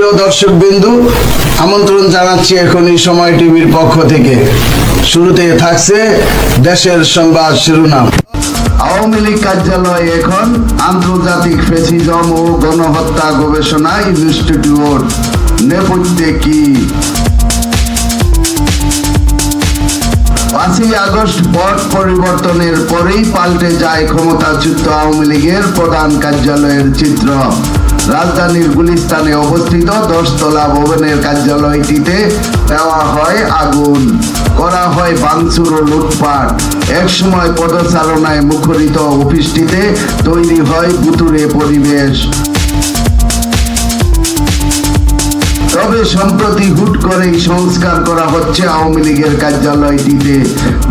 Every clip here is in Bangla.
দর্শক বিন্দু আমন্ত্রণ জানাচ্ছি এখন এই সময় টিভির পক্ষ থেকে। শুরুতে থাকছে দেশের সংবাদ শিরোনাম। আওয়ামী লীগ কার্যালয় এখন আন্তর্জাতিক ফেসিজম ও গণহত্যা গবেষণা ইনস্টিটিউট। নেপথ্যে কি? পাঁচই আগস্ট পট পরিবর্তনের পরেই পাল্টে যায় ক্ষমতাচ্যুত আওয়ামী লীগের প্রধান কার্যালয়ের চিত্র। রাজধানীর গুলিস্তানে অবস্থিত দশতলা ভবনের কার্যালয়টিতে দেওয়া হয় আগুন। করা হয় বাংসুর ও লুটপাট। একসময় পদচারণায় মুখরিত অফিসটিতে তৈরি হয় বুতুরে পরিবেশ। তবে সম্প্রতি হুট করেই সংস্কার করা হচ্ছে আওয়ামী লীগের কার্যালয়টিতে।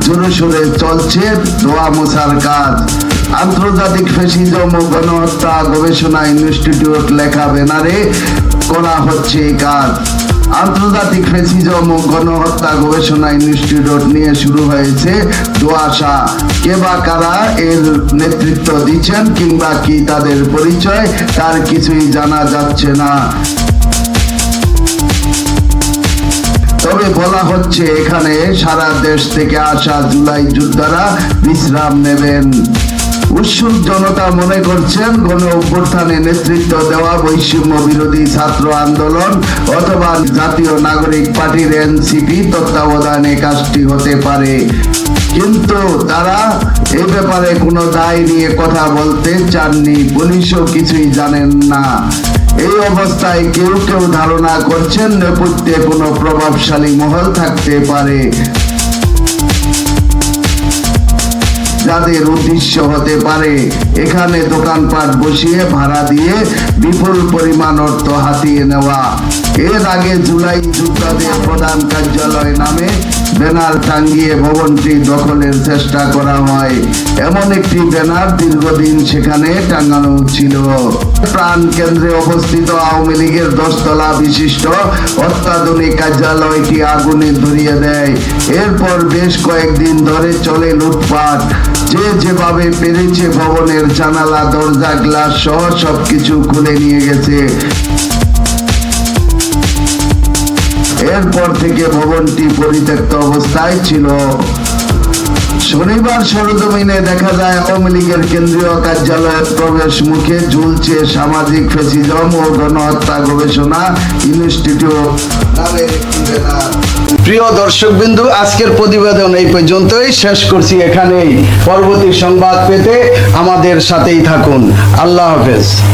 জোরে সোরে চলছে ধোয়া মোছার কাজ। আন্তর্জাতিক ফেসিজম ও গণহত্যা গবেষণা ইনস্টিটিউট লেখা ব্যানারে করা হচ্ছে এই কাজ। আন্তর্জাতিক ফেসিজম ও গণহত্যা গবেষণা ইনস্টিটিউট নিয়ে শুরু হয়েছে দোয়াশা কে বা কারা এর নেতৃত্ব দিচ্ছেন কিংবা কি তাদের পরিচয়, তার কিছুই জানা যাচ্ছে না। বলা হচ্ছে এখানে সারা দেশ থেকে আসা জুলাই যোদ্ধারা বিশ্রাম নেবেন। উৎসুক জনতা মনে করছেন, গণ অভ্যুত্থানে নেতৃত্ব দেওয়া বৈষম্য বিরোধী ছাত্র আন্দোলন অথবা জাতীয় নাগরিক পার্টির এনসিপি তত্ত্বাবধানে কাজটি হতে পারে। কিন্তু তারা এ ব্যাপারে কোনো দায় নিয়ে কথা বলতে চাননি, পুলিশও কিছুই জানেন না। এই অবস্থায় কেউ কেউ ধারণা করছেন, নেপথ্যে কোনো প্রভাবশালী মহল থাকতে পারে। যাদের উদ্দেশ্য হতে পারে, এখানে দোকানপাট বসিয়ে ভাড়া দিয়ে বিপুল পরিমাণ অর্থ হাতিয়ে নেওয়া। এর আগে জুলাই যোদ্ধাদের প্রধান কার্যালয় নামে ব্যানার টাঙ্গিয়ে ভবনটি দখলের চেষ্টা করা হয়। এমন একটি ব্যানার দীর্ঘদিন সেখানে টাঙানো ছিল। প্রাণ কেন্দ্রে অবস্থিত আওয়ামী লীগের দশতলা বিশিষ্ট অত্যাধুনিক কার্যালয়টি আগুনে ধরিয়ে দেয়। এরপর বেশ কয়েকদিন ধরে চলে লুটপাট। যে যেভাবে পেরেছে ভবনের জানালা, দরজা, গ্লাস সহ সবকিছু খুলে নিয়ে গেছে। এরপর থেকে ভবনটি পরিত্যক্ত অবস্থায় ছিল। শনিবার সরজমিনে দেখা যায়, আওয়ামী লীগের কেন্দ্রীয় কার্যালয়ের প্রবেশ মুখে ঝুলছে সামাজিক ফেসিজম ও গণহত্যা গবেষণা ইনস্টিটিউট। প্রিয় দর্শক বিন্দু আজকের প্রতিবেদন এই পর্যন্তই। শেষ করছি এখানেই। পরবর্তী সংবাদ পেতে আমাদের সাথেই থাকুন। আল্লাহ হাফেজ।